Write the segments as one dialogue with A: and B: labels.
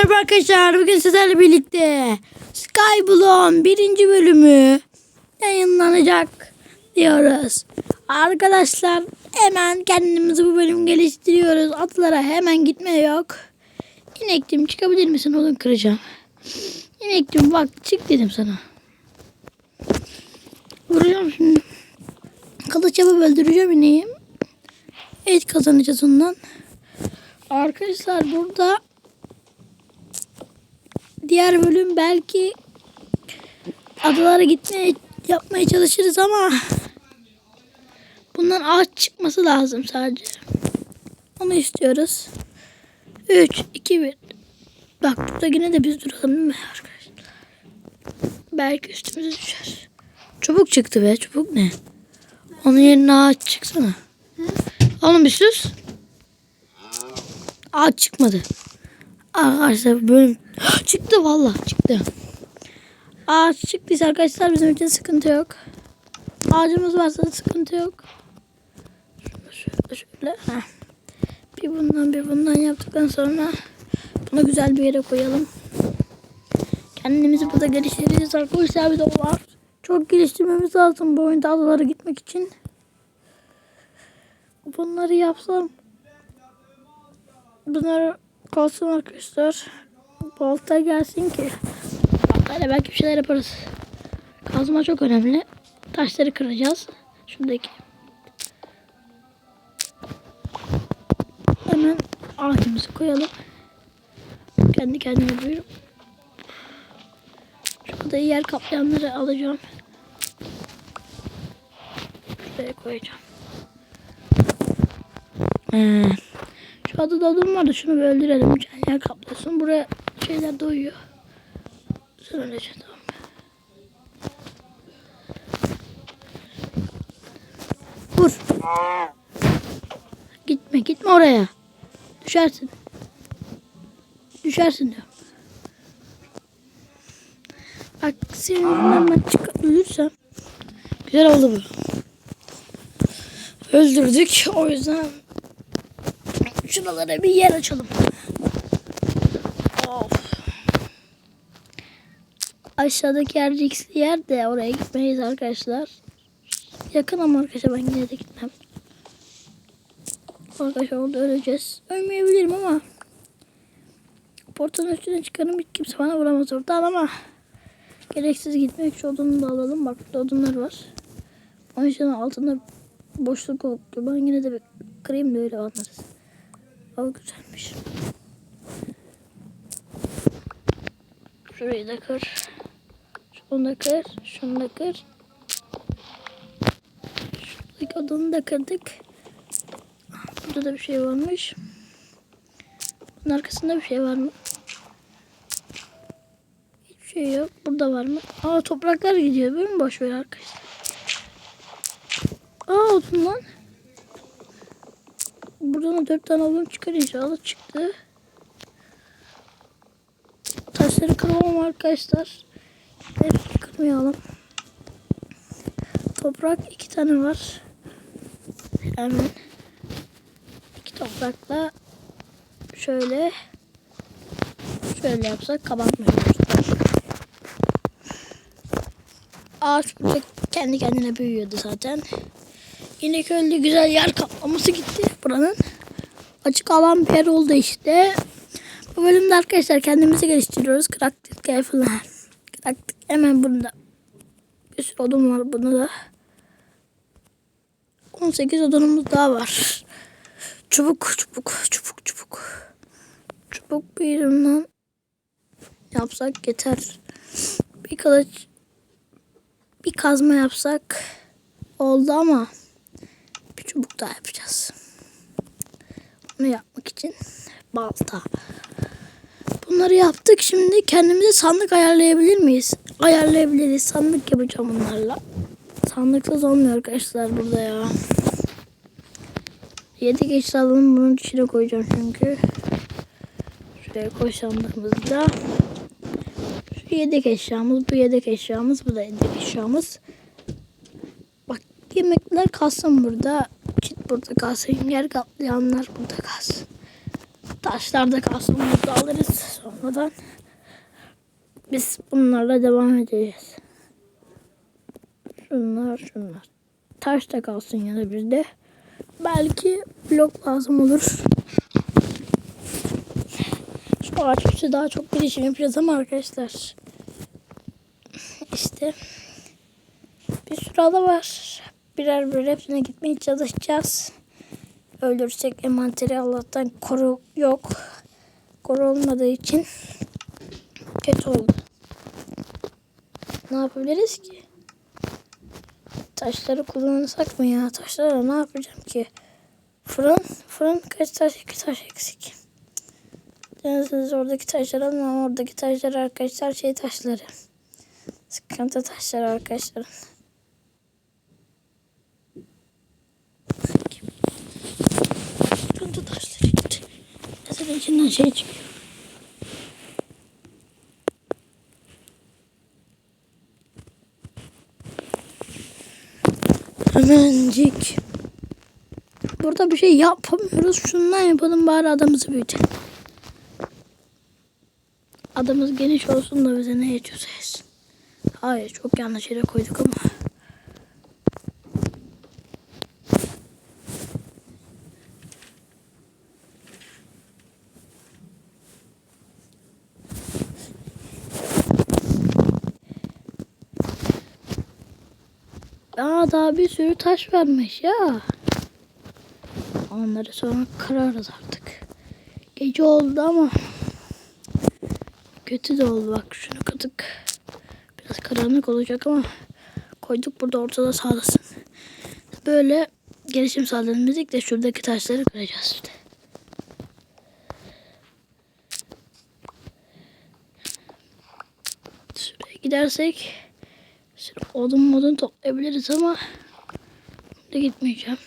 A: merhaba arkadaşlar. Bugün sizlerle birlikte Skyblock'un birinci bölümü yayınlanacak diyoruz. Arkadaşlar hemen kendimizi bu bölüm geliştiriyoruz. Atlara hemen gitme yok. İnektim çıkabilir misin oğlum kıracağım. İnektim bak çık dedim sana. Vuracağım şimdi. Kılıç yapıp öldüreceğim ineği. Et kazanacağız ondan. Arkadaşlar burada diğer bölüm belki adalara gitmeye yapmaya çalışırız ama bundan ağaç çıkması lazım sadece. Onu istiyoruz. 3, 2, 1. Bak burada yine de biz duralım değil mi arkadaşlar? Belki üstümüze düşer. Çubuk çıktı be çubuk ne? Onun yerine ağaç çıksana. Oğlum bir sus. Ağaç çıkmadı. Arkadaşlar bölüm çıktı valla çıktı. Ağaç çıktıysa arkadaşlar bizim için sıkıntı yok. Ağacımız varsa sıkıntı yok. Şöyle şöyle. Heh. Bir bundan bir bundan yaptıktan sonra bunu güzel bir yere koyalım. Kendimizi burada geliştireceğiz arkadaşlar bir de o var. Çok geliştirmemiz lazım bu oyunda adalara gitmek için. Bunları yapsam Bunlar kalsın arkadaşlar. Balta gelsin ki. Baltayla belki bir şeyler yaparız. Kazma çok önemli. Taşları kıracağız. Şuradaki. Hemen ağacımızı koyalım. Kendi kendine büyür. Şurada yer kaplayanları alacağım. Şuraya koyacağım. Ee, şu adada odun var da şunu bir öldürelim. Can yer kaplasın. Buraya şeyler doyuyor. Sen öleceksin tamam mı? Vur. Gitme gitme oraya. Düşersin. Düşersin diyor. Bak senin ben çıkıp ölürsem. Güzel oldu bu. Öldürdük. O yüzden Şuralara bir yer açalım. Of. Aşağıdaki yer riskli yer de oraya gitmeyiz arkadaşlar. Yakın ama arkadaşlar ben yine de gitmem. Arkadaşlar orada öleceğiz. Ölmeyebilirim ama portanın üstüne çıkarım hiç kimse bana vuramaz oradan ama gereksiz gitmek şu odunu da alalım. Bak burada odunlar var. O yüzden altında boşluk oldu. Ben yine de bir kırayım da öyle anlarız. O güzelmiş. Şurayı da kır. Şunu da kır. Şunu da kır. Şuradaki odunu da kırdık. Burada da bir şey varmış. Bunun arkasında bir şey var mı? Hiçbir şey yok. Burada var mı? Aa topraklar gidiyor. Böyle mi boş ver arkadaşlar? Aa odun lan. Buradan dört tane odun çıkar inşallah çıktı. Taşları kırmam arkadaşlar. Hepsini kırmayalım. Toprak iki tane var. Hemen iki toprakla şöyle şöyle yapsak kapatmıyoruz. Ağaç burada kendi kendine büyüyordu zaten. İnek öldü güzel yer kaplaması gitti buranın. Açık alan bir yer oldu işte. Bu bölümde arkadaşlar kendimizi geliştiriyoruz. Kraktik falan. Kraktik hemen bunda. Bir sürü odun var bunda da. 18 odunumuz daha var. Çubuk çubuk çubuk çubuk. Çubuk bir yerinden yapsak yeter. Bir kılıç bir kazma yapsak oldu ama bir çubuk daha yapacağız. Bunu yapmak için balta. Bunları yaptık. Şimdi kendimize sandık ayarlayabilir miyiz? Ayarlayabiliriz. Sandık yapacağım bunlarla. Sandıksız olmuyor arkadaşlar burada ya. Yedek eşyalarını bunun içine koyacağım çünkü. Şuraya koy sandığımızda. Şu yedek eşyamız, bu yedek eşyamız, bu da yedek eşyamız. Bak yemekler kalsın burada. Burada kalsın. Yer kaplayanlar burada kalsın. Taşlar da kalsın. Burada alırız sonra. olmadan biz bunlarla devam edeceğiz. Şunlar şunlar. Taş da kalsın ya da bizde. Belki blok lazım olur. Şu ağaç daha çok gelişim yapacağız ama arkadaşlar. İşte bir sürü ada var. Birer birer hepsine gitmeye çalışacağız. Öldürsek envanteri Allah'tan koru yok. Koru olmadığı için kötü oldu. Ne yapabiliriz ki? Taşları kullansak mı ya? Taşlara ne yapacağım ki? Fırın, fırın kaç taş, iki taş eksik. Siz oradaki taşları ama oradaki taşlar arkadaşlar şey taşları. Sıkıntı taşları arkadaşlar. Sıkıntı taşları gitti. Mesela içinden şey çıkıyor. Hemencik. Burada bir şey yapamıyoruz. Şundan yapalım bari adamızı büyütelim. Adamız geniş olsun da bize ne yetiyorsa yesin. Hayır çok yanlış yere koyduk ama. Aa daha bir sürü taş varmış ya. Onları sonra kırarız artık. Gece oldu ama kötü de oldu bak şunu kırdık. Biraz karanlık olacak ama koyduk burada ortada sağlasın. Böyle gelişim sağladım dedik de şuradaki taşları kıracağız işte. Şuraya gidersek Şimdi odun modun toplayabiliriz ama de gitmeyeceğim.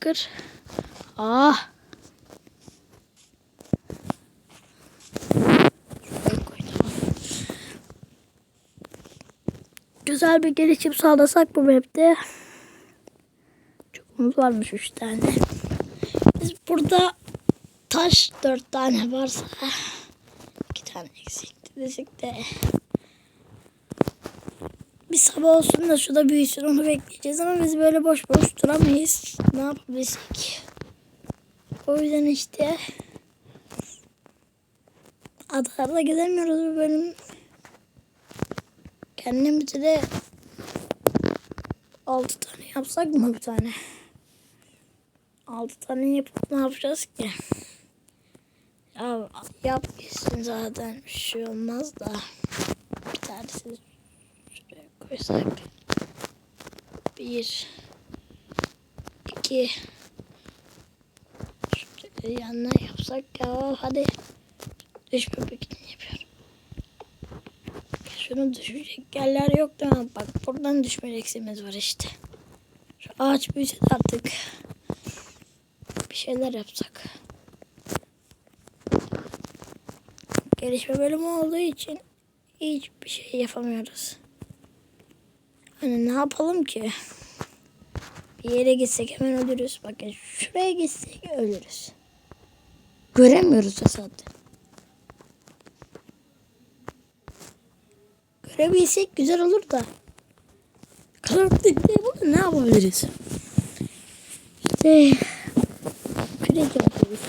A: Kır. Ah. Güzel bir gelişim sağlasak bu map'te. Çokumuz varmış üç tane. Biz burada taş dört tane varsa iki tane eksikti desek de bir sabah olsun da şu da büyüsün onu bekleyeceğiz ama biz böyle boş boş duramayız. Ne yapabilsek? O yüzden işte adalarda gezemiyoruz bu bölüm. Kendimize de altı tane yapsak mı bir tane? Altı tane yapıp ne yapacağız ki? Ya yap gitsin zaten bir şey olmaz da. Bir tanesini şuraya koysak. Bir. iki. Şuraya yanına yapsak ya hadi. Düşme pikniği yapıyorum. Şunu düşecek yerler yok da bak buradan düşme eksimiz var işte. Şu ağaç büyüse artık bir şeyler yapsak. Gelişme bölümü olduğu için hiçbir şey yapamıyoruz. Hani ne yapalım ki? Bir yere gitsek hemen ölürüz. Bakın şuraya gitsek ölürüz. Göremiyoruz zaten. Görebilsek güzel olur da. Karanlık diye bunu ne yapabiliriz? İşte kürek yapıyoruz.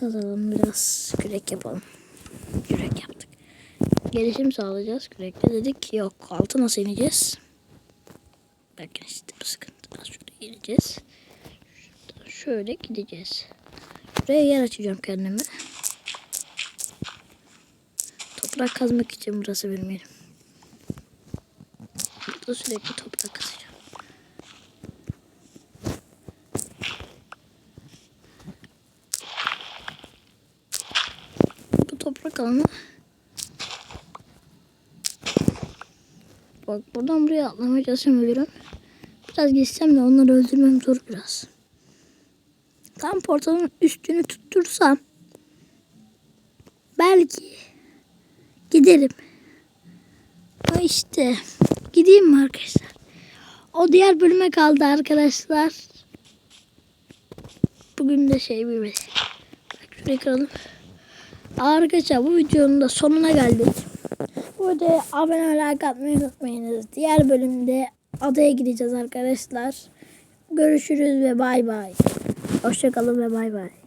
A: Kazalım biraz. Kürek yapalım. Kürek yaptık. Gelişim sağlayacağız. Kürekte dedik yok. Altı nasıl ineceğiz? Bakın işte bu sıkıntı. Şuraya ineceğiz. Şuradan şöyle gideceğiz. Buraya yer açacağım kendime. Toprak kazmak için burası benim yerim. Burada sürekli toprak alanı. Bak buradan buraya atlamaya çalışıyorum ölürüm. Biraz geçsem de onları öldürmem zor biraz. Tam portalın üstünü tuttursam belki giderim. Ama işte gideyim mi arkadaşlar? O diğer bölüme kaldı arkadaşlar. Bugün de şey bir Bak şurayı kıralım. Arkadaşlar bu videonun da sonuna geldik. Bu videoya abone like atmayı unutmayınız. Diğer bölümde adaya gideceğiz arkadaşlar. Görüşürüz ve bay bay. Hoşçakalın ve bay bay.